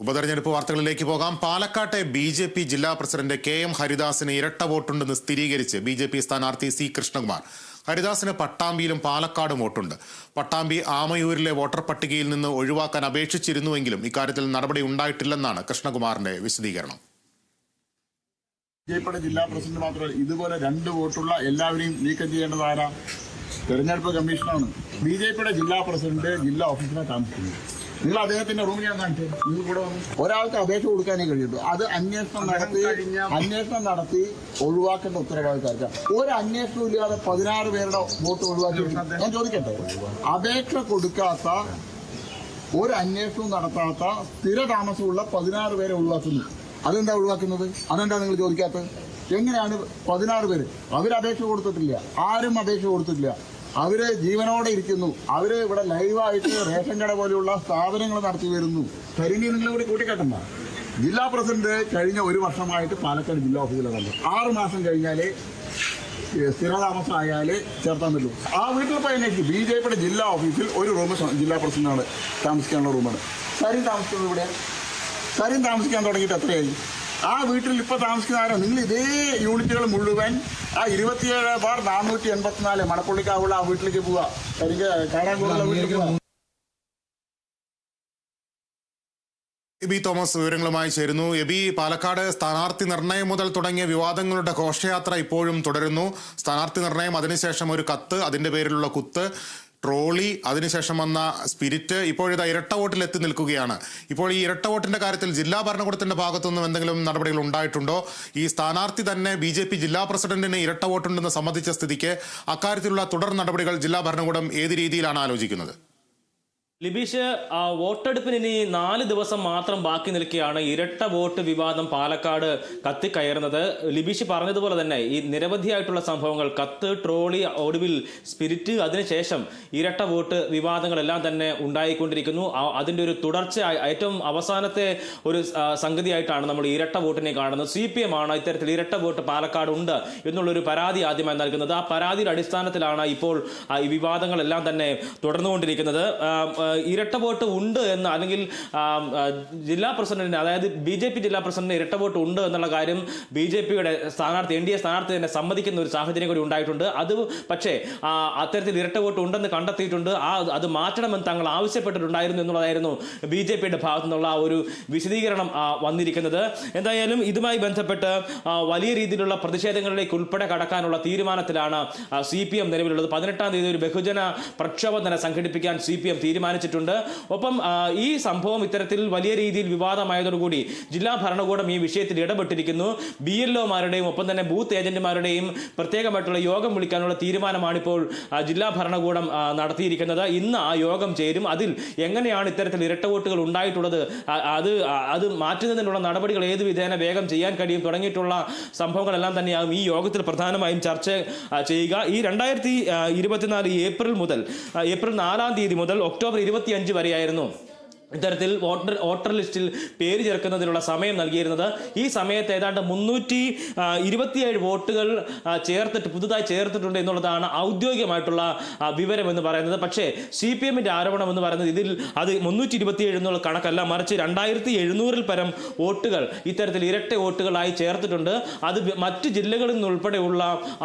ഉപതെരഞ്ഞെടുപ്പ് വാർത്തകളിലേക്ക് പോകാം. പാലക്കാട്ടെ ബി ജെ പി ജില്ലാ പ്രസിഡന്റ് കെ എം ഹരിദാസിന് ഇരട്ട വോട്ടുണ്ടെന്ന് സ്ഥിരീകരിച്ച് ബി ജെ പി സ്ഥാനാർത്ഥി സി കൃഷ്ണകുമാർ. ഹരിദാസിന് പട്ടാമ്പിയിലും പാലക്കാടും വോട്ടുണ്ട്. പട്ടാമ്പി ആമയൂരിലെ വോട്ടർ പട്ടികയിൽ നിന്ന് ഒഴിവാക്കാൻ അപേക്ഷിച്ചിരുന്നുവെങ്കിലും ഇക്കാര്യത്തിൽ നടപടി ഉണ്ടായിട്ടില്ലെന്നാണ് കൃഷ്ണകുമാറിന്റെ വിശദീകരണം. ബിജെപിയുടെ ജില്ലാ പ്രസിഡന്റ് മാത്രമല്ല ഇതുപോലെ രണ്ട് വോട്ടുള്ള എല്ലാവരെയും നീക്കം ചെയ്യേണ്ടത് ആരാ? തെരഞ്ഞെടുപ്പ് കമ്മീഷനാണ്. ബി ജെ പിയുടെ ജില്ലാ പ്രസിഡന്റ് ജില്ലാ ഓഫീസിനെ താമസിക്കുന്നത് നിങ്ങൾ അദ്ദേഹത്തിന്റെ റൂമിൽ ഞാൻ വന്നു ഒരാൾക്ക് അപേക്ഷ കൊടുക്കാനേ കഴിയുള്ളൂ. അത് അന്വേഷണം നടത്തി അന്വേഷണം നടത്തി ഒഴിവാക്കേണ്ട ഉത്തരവാദിത്തം ഒരു അന്വേഷണം ഇല്ലാതെ പതിനാറ് പേരുടെ വോട്ട് ഒഴിവാക്കി. ഞാൻ ചോദിക്കട്ടെ? അപേക്ഷ കൊടുക്കാത്ത ഒരു അന്വേഷണവും നടത്താത്ത സ്ഥിര താമസമുള്ള പതിനാറ് പേരെ ഒഴിവാക്കുന്നു. അതെന്താ ഒഴിവാക്കുന്നത്? അതെന്താ നിങ്ങൾ ചോദിക്കാത്തത്? എങ്ങനെയാണ് പതിനാറ് പേര്? അവർ അപേക്ഷ കൊടുത്തിട്ടില്ല. ആരും അപേക്ഷ കൊടുത്തിട്ടില്ല. അവർ ജീവനോടെ ഇരിക്കുന്നു. അവർ ഇവിടെ ലൈവായിട്ട് റേഷൻ കട പോലെയുള്ള സ്ഥാപനങ്ങൾ നടത്തി വരുന്നു. കരിഞ്ഞി നിങ്ങൾ ഇവിടെ ജില്ലാ പ്രസിഡന്റ് കഴിഞ്ഞ ഒരു വർഷമായിട്ട് പാലക്കാട് ജില്ലാ ഓഫീസിലാണ് ആറ് മാസം കഴിഞ്ഞാലേ സ്ഥിരതാമസമായാലേ ചേർത്താൻ പറ്റൂ. ആ വീട്ടിൽ പോയി എനിക്ക് ബി ജെ പിയുടെ ജില്ലാ ഓഫീസിൽ ഒരു റൂം ജില്ലാ പ്രസിഡന്റാണ്. താമസിക്കാനുള്ള റൂമാണ്. സരിൻ താമസിക്കുന്നത് ഇവിടെ സരിൻ താമസിക്കാൻ തുടങ്ങിയിട്ട് എത്രയായി? ആ വീട്ടിൽ ഇപ്പോൾ താമസിക്കുന്ന ആരോ? നിങ്ങൾ ഇതേ യൂണിറ്റുകൾ മുഴുവൻ ആ ഇരുപത്തിയേഴ് ബാർ നാനൂറ്റി എൺപത്തിനാല് മണപ്പുള്ളിക്കാവുള്ള ആ വീട്ടിലേക്ക് പോവുക എനിക്ക് കാണാൻ കൂടുതൽ വീട്ടിലേക്ക് എബി തോമസ് വിവരങ്ങളുമായി ചേരുന്നു. എബി പാലക്കാട് സ്ഥാനാർത്ഥി നിർണയം മുതൽ തുടങ്ങിയ വിവാദങ്ങളുടെ ഘോഷയാത്ര ഇപ്പോഴും തുടരുന്നു. സ്ഥാനാർത്ഥി നിർണയം അതിനുശേഷം ഒരു കത്ത് അതിന്റെ പേരിലുള്ള കുത്ത്. ട്രോളി അതിനുശേഷം വന്ന സ്പിരിറ്റ് ഇപ്പോഴിതാ ഇരട്ട വോട്ടിൽ എത്തി നിൽക്കുകയാണ്. ഇപ്പോൾ ഈ ഇരട്ട വോട്ടിന്റെ കാര്യത്തിൽ ജില്ലാ ഭരണകൂടത്തിന്റെ ഭാഗത്തുനിന്നും എന്തെങ്കിലും നടപടികൾ ഉണ്ടായിട്ടുണ്ടോ? ഈ സ്ഥാനാർത്ഥി തന്നെ ബി ജെ പി ജില്ലാ പ്രസിഡന്റിന് ഇരട്ട വോട്ടുണ്ടെന്ന് സംബന്ധിച്ച സ്ഥിതിക്ക് അക്കാര്യത്തിലുള്ള തുടർ നടപടികൾ ജില്ലാ ഭരണകൂടം ഏത് രീതിയിലാണ് ആലോചിക്കുന്നത്? ലിബീഷ് വോട്ടെടുപ്പിന് ഇനി നാല് ദിവസം മാത്രം ബാക്കി നിൽക്കുകയാണ് ഇരട്ട വോട്ട് വിവാദം പാലക്കാട് കത്തിക്കയറുന്നത്. ലിബീഷ് പറഞ്ഞതുപോലെ തന്നെ ഈ നിരവധിയായിട്ടുള്ള സംഭവങ്ങൾ കത്ത് ട്രോളി ഒടുവിൽ സ്പിരിറ്റ് അതിനുശേഷം ഇരട്ട വോട്ട് വിവാദങ്ങളെല്ലാം തന്നെ ഉണ്ടായിക്കൊണ്ടിരിക്കുന്നു. അതിന്റെ ഒരു തുടർച്ച ഏറ്റവും അവസാനത്തെ ഒരു സംഗതിയായിട്ടാണ് നമ്മൾ ഇരട്ട വോട്ടിനെ കാണുന്നത്. സി പി എം ആണ് ഇത്തരത്തിൽ ഇരട്ട വോട്ട് പാലക്കാട് ഉണ്ട് എന്നുള്ളൊരു പരാതി ആദ്യമായി നൽകുന്നത്. ആ പരാതിയുടെ അടിസ്ഥാനത്തിലാണ് ഇപ്പോൾ ഈ വിവാദങ്ങളെല്ലാം തന്നെ തുടർന്നുകൊണ്ടിരിക്കുന്നത്. ഇരട്ട വോട്ട് ഉണ്ട് എന്ന് അല്ലെങ്കിൽ ജില്ലാ പ്രസിഡന്റിന് അതായത് ബി ജെ പി ജില്ലാ പ്രസിഡന്റിന് ഇരട്ട വോട്ട് ഉണ്ട് എന്നുള്ള കാര്യം ബി ജെ പിയുടെ സ്ഥാനാർത്ഥി എൻ ഡി എ സ്ഥാനാർത്ഥി തന്നെ സമ്മതിക്കുന്ന ഒരു സാഹചര്യം കൂടി ഉണ്ടായിട്ടുണ്ട്. അത് പക്ഷേ അത്തരത്തിൽ ഇരട്ട വോട്ട് ഉണ്ടെന്ന് കണ്ടെത്തിയിട്ടുണ്ട്. ആ അത് മാറ്റണമെന്ന് തങ്ങൾ ആവശ്യപ്പെട്ടിട്ടുണ്ടായിരുന്നു എന്നുള്ളതായിരുന്നു ബി ജെ പിയുടെ ഭാഗത്തു നിന്നുള്ള ഒരു വിശദീകരണം വന്നിരിക്കുന്നത്. എന്തായാലും ഇതുമായി ബന്ധപ്പെട്ട് വലിയ രീതിയിലുള്ള പ്രതിഷേധങ്ങളിലേക്ക് ഉൾപ്പെടെ കടക്കാനുള്ള തീരുമാനത്തിലാണ് സി പി എം നിലവിലുള്ളത്. പതിനെട്ടാം തീയതി ഒരു ബഹുജന പ്രക്ഷോഭം തന്നെ സംഘടിപ്പിക്കാൻ സി പി എം തീരുമാനിച്ചിട്ടുണ്ട്. ഒപ്പം ഈ സംഭവം ഇത്തരത്തിൽ വലിയ രീതിയിൽ വിവാദമായതോടുകൂടി ജില്ലാ ഭരണകൂടം ഈ വിഷയത്തിൽ ഇടപെട്ടിരിക്കുന്നു. ബി എൽ ഒമാരുടെയും ഒപ്പം തന്നെ ബൂത്ത് ഏജന്റുമാരുടെയും പ്രത്യേകമായിട്ടുള്ള യോഗം വിളിക്കാനുള്ള തീരുമാനമാണ് ഇപ്പോൾ ജില്ലാ ഭരണകൂടം നടത്തിയിരിക്കുന്നത്. ഇന്ന് ആ യോഗം ചേരും. അതിൽ എങ്ങനെയാണ് ഇത്തരത്തിൽ ഇരട്ട വോട്ടുകൾ ഉണ്ടായിട്ടുള്ളത് അത് അത് മാറ്റുന്നതിനുള്ള നടപടികൾ ഏത് വിധേന വേഗം ചെയ്യാൻ കഴിയും? തുടങ്ങിയിട്ടുള്ള സംഭവങ്ങളെല്ലാം തന്നെയാകും ഈ യോഗത്തിൽ പ്രധാനമായും ചർച്ച ചെയ്യുക. ഈ രണ്ടായിരത്തി ഇരുപത്തിനാല് ഏപ്രിൽ മുതൽ ഏപ്രിൽ നാലാം തീയതി മുതൽ ഒക്ടോബർ ഇരുപത്തി അഞ്ച് വരെയായിരുന്നു. ഇത്തരത്തിൽ വോട്ടർ വോട്ടർ ലിസ്റ്റിൽ പേര് ചേർക്കുന്നതിനുള്ള സമയം നൽകിയിരുന്നത്. ഈ സമയത്ത് ഏതാണ്ട് മുന്നൂറ്റി ഇരുപത്തിയേഴ് വോട്ടുകൾ ചേർത്തിട്ട് പുതുതായി ചേർത്തിട്ടുണ്ട് എന്നുള്ളതാണ് ഔദ്യോഗികമായിട്ടുള്ള വിവരം എന്ന് പറയുന്നത്. പക്ഷേ സി പി എമ്മിന്റെ ആരോപണം എന്ന് പറയുന്നത് ഇതിൽ അത് മുന്നൂറ്റി ഇരുപത്തിയേഴ് എന്നുള്ള കണക്കല്ല. മറിച്ച് രണ്ടായിരത്തി എഴുന്നൂറിൽ പരം വോട്ടുകൾ ഇത്തരത്തിൽ ഇരട്ട വോട്ടുകളായി ചേർത്തിട്ടുണ്ട്. അത് മറ്റ് ജില്ലകളിൽ നിന്നുൾപ്പെടെയുള്ള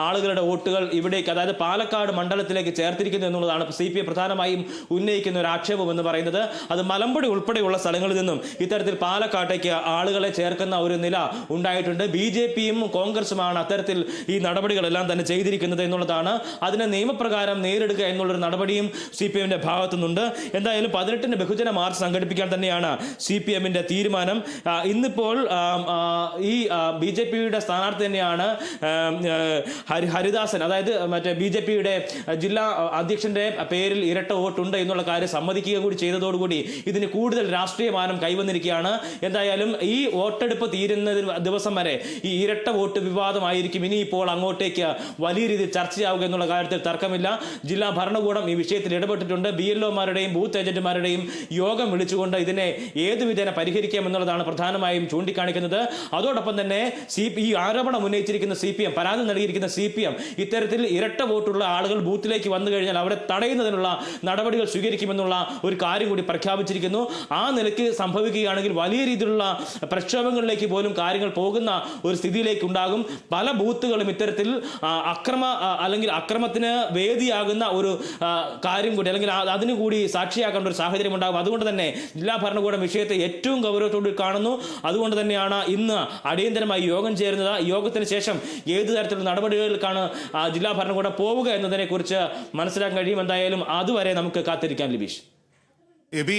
ആളുകളുടെ വോട്ടുകൾ ഇവിടേക്ക് അതായത് പാലക്കാട് മണ്ഡലത്തിലേക്ക് ചേർത്തിരിക്കുന്നു എന്നുള്ളതാണ് സി പി എം പ്രധാനമായും ഉന്നയിക്കുന്ന ഒരു ആക്ഷേപം എന്ന് പറയുന്നത്. അത് മലമ്പുഴ ഉൾപ്പെടെയുള്ള സ്ഥലങ്ങളിൽ നിന്നും ഇത്തരത്തിൽ പാലക്കാട്ടേക്ക് ആളുകളെ ചേർക്കുന്ന ഒരു നില ഉണ്ടായിട്ടുണ്ട്. ബി ജെ പിയും കോൺഗ്രസുമാണ് അത്തരത്തിൽ ഈ നടപടികളെല്ലാം തന്നെ ചെയ്തിരിക്കുന്നത് എന്നുള്ളതാണ്. അതിനെ നിയമപ്രകാരം നേരിടുക എന്നുള്ളൊരു നടപടിയും സി പി എമ്മിന്റെ ഭാഗത്തുനിന്നുണ്ട്. എന്തായാലും പതിനെട്ടിന് ബഹുജന മാർച്ച് സംഘടിപ്പിക്കാൻ തന്നെയാണ് സി പി എമ്മിന്റെ തീരുമാനം. ഇന്നിപ്പോൾ ഈ ബി ജെ പിയുടെ സ്ഥാനാർത്ഥി തന്നെയാണ് ഹരി ഹരിദാസൻ. അതായത് മറ്റേ ബി ജെ പിയുടെ ജില്ലാ അധ്യക്ഷന്റെ പേരിൽ ഇരട്ട വോട്ടുണ്ട് എന്നുള്ള കാര്യം സമ്മതിക്കുക കൂടി ചെയ്തതോടുകൂടി ഇതിന് കൂടുതൽ രാഷ്ട്രീയ മാനം കൈവന്നിരിക്കുകയാണ്. എന്തായാലും ഈ വോട്ടെടുപ്പ് തീരുന്ന ദിവസം വരെ ഈ ഇരട്ട വോട്ട് വിവാദമായിരിക്കും. ഇനിയിപ്പോൾ അങ്ങോട്ടേക്ക് വലിയ രീതിയിൽ ചർച്ചയാവുക എന്നുള്ള കാര്യത്തിൽ തർക്കമില്ല. ജില്ലാ ഭരണകൂടം ഈ വിഷയത്തിൽ ഇടപെട്ടിട്ടുണ്ട്. ബി എൽ ഒമാരുടെയും ബൂത്ത് ഏജന്റുമാരുടെയും യോഗം വിളിച്ചുകൊണ്ട് ഇതിനെ ഏത് വിധേന പരിഹരിക്കാം എന്നുള്ളതാണ് പ്രധാനമായും ചൂണ്ടിക്കാണിക്കുന്നത്. അതോടൊപ്പം തന്നെ സി ഈ ആരോപണം ഉന്നയിച്ചിരിക്കുന്ന സി പി എം പരാതി നൽകിയിരിക്കുന്ന സി പി എം ഇത്തരത്തിൽ ഇരട്ട വോട്ടുള്ള ആളുകൾ ബൂത്തിലേക്ക് വന്നു കഴിഞ്ഞാൽ അവരെ തടയുന്നതിനുള്ള നടപടികൾ സ്വീകരിക്കുമെന്നുള്ള ഒരു കാര്യം കൂടി പ്രഖ്യാപിച്ചിരിക്കുന്നു. പറയുന്നു ആ നിലയ്ക്ക് സംഭവിക്കുകയാണെങ്കിൽ വലിയ രീതിയിലുള്ള പ്രക്ഷോഭങ്ങളിലേക്ക് പോലും കാര്യങ്ങൾ പോകുന്ന ഒരു സ്ഥിതിയിലേക്ക് ഉണ്ടാകും പല ബൂത്തുകളും ഇത്തരത്തിൽ അക്രമ അല്ലെങ്കിൽ അക്രമത്തിന് വേദിയാകുന്ന ഒരു കാര്യം കൂടി അല്ലെങ്കിൽ അതിനു കൂടി സാക്ഷിയാക്കേണ്ട ഒരു സാഹചര്യം ഉണ്ടാകും. അതുകൊണ്ട് തന്നെ ജില്ലാ ഭരണകൂടം വിഷയത്തെ ഏറ്റവും ഗൗരവത്തോടെ കാണുന്നു. അതുകൊണ്ട് തന്നെയാണ് ഇന്ന് അടിയന്തരമായി യോഗം ചേരുന്നത്. യോഗത്തിന് ശേഷം ഏത് തരത്തിലുള്ള നടപടികൾക്കാണ് ജില്ലാ ഭരണകൂടം പോവുക എന്നതിനെക്കുറിച്ച് മനസ്സിലാക്കാൻ കഴിയും. എന്തായാലും അതുവരെ നമുക്ക് കാത്തിരിക്കാം ലിബീഷ്. എബി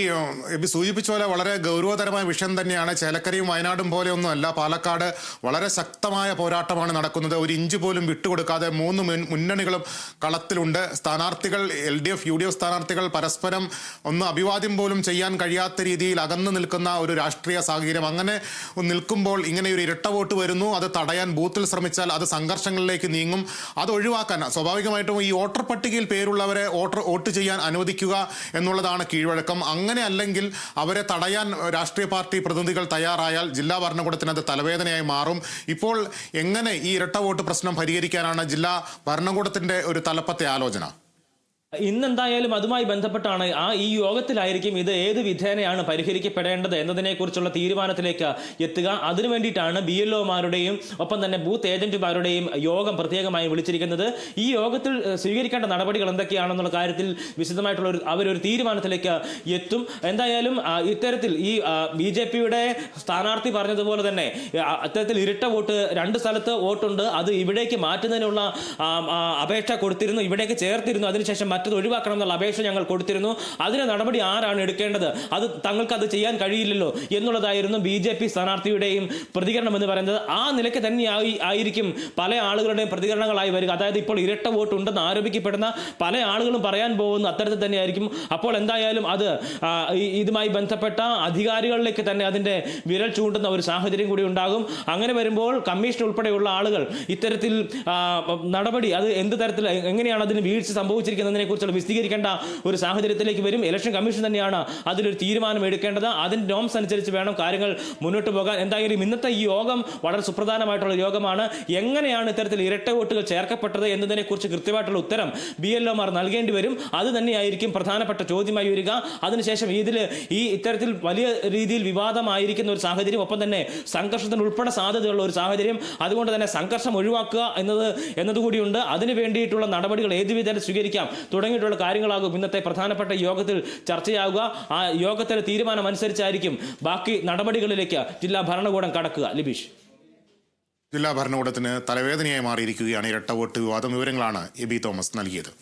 എബി സൂചിപ്പിച്ച പോലെ വളരെ ഗൗരവതരമായ വിഷയം തന്നെയാണ്. ചേലക്കരയും വയനാടും പോലെയൊന്നുമല്ല പാലക്കാട് വളരെ ശക്തമായ പോരാട്ടമാണ് നടക്കുന്നത്. ഒരു ഇഞ്ച് പോലും വിട്ടുകൊടുക്കാതെ മൂന്ന് മുന്നണികളും കളത്തിലുണ്ട്. സ്ഥാനാർത്ഥികൾ L D F U D F സ്ഥാനാർത്ഥികൾ പരസ്പരം ഒന്ന് അഭിവാദ്യം പോലും ചെയ്യാൻ കഴിയാത്ത രീതിയിൽ അകന്നു നിൽക്കുന്ന ഒരു രാഷ്ട്രീയ സാഹചര്യം. അങ്ങനെ നിൽക്കുമ്പോൾ ഇങ്ങനെ ഒരു ഇരട്ട വോട്ട് വരുന്നു. അത് തടയാൻ ബൂത്തിൽ ശ്രമിച്ചാൽ അത് സംഘർഷങ്ങളിലേക്ക് നീങ്ങും. അത് ഒഴിവാക്കാൻ സ്വാഭാവികമായിട്ടും ഈ വോട്ടർ പട്ടികയിൽ പേരുള്ളവരെ വോട്ടർ വോട്ട് ചെയ്യാൻ അനുവദിക്കുക എന്നുള്ളതാണ് കീഴ്വഴക്കം. അങ്ങനെ അല്ലെങ്കിൽ അവരെ തടയാൻ രാഷ്ട്രീയ പാർട്ടി പ്രതിനിധികൾ തയ്യാറായാൽ ജില്ലാ ഭരണകൂടത്തിന് അത് തലവേദനയായി മാറും. ഇപ്പോൾ എങ്ങനെ ഈ ഇരട്ട വോട്ട് പ്രശ്നം പരിഹരിക്കാനാണ് ജില്ലാ ഭരണകൂടത്തിന്റെ ഒരു തലപ്പത്തെ ആലോചന? ഇന്നെന്തായാലും അതുമായി ബന്ധപ്പെട്ടാണ് ആ ഈ യോഗത്തിലായിരിക്കും ഇത് ഏത് വിധേനയാണ് പരിഹരിക്കപ്പെടേണ്ടത് എന്നതിനെക്കുറിച്ചുള്ള തീരുമാനത്തിലേക്ക് എത്തുക. അതിനു വേണ്ടിയിട്ടാണ് ബി എൽ ഒമാരുടെയും ഒപ്പം തന്നെ ബൂത്ത് ഏജന്റുമാരുടെയും യോഗം പ്രത്യേകമായി വിളിച്ചിരിക്കുന്നത്. ഈ യോഗത്തിൽ സ്വീകരിക്കേണ്ട നടപടികൾ എന്തൊക്കെയാണെന്നുള്ള കാര്യത്തിൽ വിശദമായിട്ടുള്ള ഒരു അവരൊരു തീരുമാനത്തിലേക്ക് എത്തും. എന്തായാലും ഇത്തരത്തിൽ ഈ ബി ജെ പിയുടെ സ്ഥാനാർത്ഥി പറഞ്ഞതുപോലെ തന്നെ അത്തരത്തിൽ ഇരട്ട വോട്ട് രണ്ട് സ്ഥലത്ത് വോട്ടുണ്ട്. അത് ഇവിടേക്ക് മാറ്റുന്നതിനുള്ള അപേക്ഷ കൊടുത്തിരുന്നു ഇവിടേക്ക് ചേർത്തിരുന്നു. അതിനുശേഷം മറ്റത് ഒഴിവാക്കണം എന്നുള്ള അപേക്ഷ ഞങ്ങൾ കൊടുത്തിരുന്നു. അതിന് നടപടി ആരാണ് എടുക്കേണ്ടത്? അത് തങ്ങൾക്ക് അത് ചെയ്യാൻ കഴിയില്ലല്ലോ എന്നുള്ളതായിരുന്നു ബി ജെ പി സ്ഥാനാർത്ഥിയുടെയും പ്രതികരണം എന്ന് പറയുന്നത്. ആ നിലയ്ക്ക് തന്നെ ആയിരിക്കും പല ആളുകളുടെയും പ്രതികരണങ്ങളായി വരിക. അതായത് ഇപ്പോൾ ഇരട്ട വോട്ട് ഉണ്ടെന്ന് ആരോപിക്കപ്പെടുന്ന പല ആളുകളും പറയാൻ പോകുന്ന അത്തരത്തിൽ തന്നെയായിരിക്കും അപ്പോൾ എന്തായാലും അത് ഇതുമായി ബന്ധപ്പെട്ട അധികാരികളിലേക്ക് തന്നെ അതിന്റെ വിരൽ ചൂണ്ടുന്ന ഒരു സാഹചര്യം കൂടി ഉണ്ടാകും. അങ്ങനെ വരുമ്പോൾ കമ്മീഷൻ ഉൾപ്പെടെയുള്ള ആളുകൾ ഇത്തരത്തിൽ നടപടി അത് എന്ത് തരത്തിൽ എങ്ങനെയാണ് അതിന് വീഴ്ച സംഭവിച്ചിരിക്കുന്നതിനെ കുറിച്ചുള്ള വിശദീകരിക്കേണ്ട ഒരു സാഹചര്യത്തിലേക്ക് വരും. ഇലക്ഷൻ കമ്മീഷൻ തന്നെയാണ് അതിലൊരു തീരുമാനം എടുക്കേണ്ടത്. അതിന്റെ നോംസ് അനുസരിച്ച് വേണം കാര്യങ്ങൾ മുന്നോട്ട് പോകാൻ. എന്തായാലും ഇന്നത്തെ ഈ യോഗം വളരെ സുപ്രധാനമായിട്ടുള്ള യോഗമാണ്. എങ്ങനെയാണ് ഇത്തരത്തിൽ ഇരട്ട വോട്ടുകൾ ചേർക്കപ്പെട്ടത് എന്നതിനെക്കുറിച്ച് കൃത്യമായിട്ടുള്ള ഉത്തരം ബി എൽ ഒമാർ നൽകേണ്ടി വരും. അത് തന്നെയായിരിക്കും പ്രധാനപ്പെട്ട ചോദ്യമായി വരിക. അതിനുശേഷം ഇതിൽ ഈ ഇത്തരത്തിൽ വലിയ രീതിയിൽ വിവാദമായിരിക്കുന്ന ഒരു സാഹചര്യം ഒപ്പം തന്നെ സംഘർഷത്തിന് ഉൾപ്പെടെ സാധ്യതയുള്ള ഒരു സാഹചര്യം. അതുകൊണ്ട് തന്നെ സംഘർഷം ഒഴിവാക്കുക എന്നത് എന്നതുകൂടിയുണ്ട്. അതിനു വേണ്ടിയിട്ടുള്ള നടപടികൾ ഏതുവിധം സ്വീകരിക്കാം? തുടങ്ങിയിട്ടുള്ള കാര്യങ്ങളാകും ഇന്നത്തെ പ്രധാനപ്പെട്ട യോഗത്തിൽ ചർച്ചയാവുക. ആ യോഗത്തിലെ തീരുമാനം അനുസരിച്ചായിരിക്കും ബാക്കി നടപടികളിലേക്ക് ജില്ലാ ഭരണകൂടം കടക്കുക. ലിബീഷ്. ജില്ലാ ഭരണകൂടത്തിന് തലവേദനയായി മാറിയിരിക്കുകയാണ് ഇരട്ട വോട്ട് വിവാദം. വിവരങ്ങളാണ് എബി തോമസ് നൽകിയത്.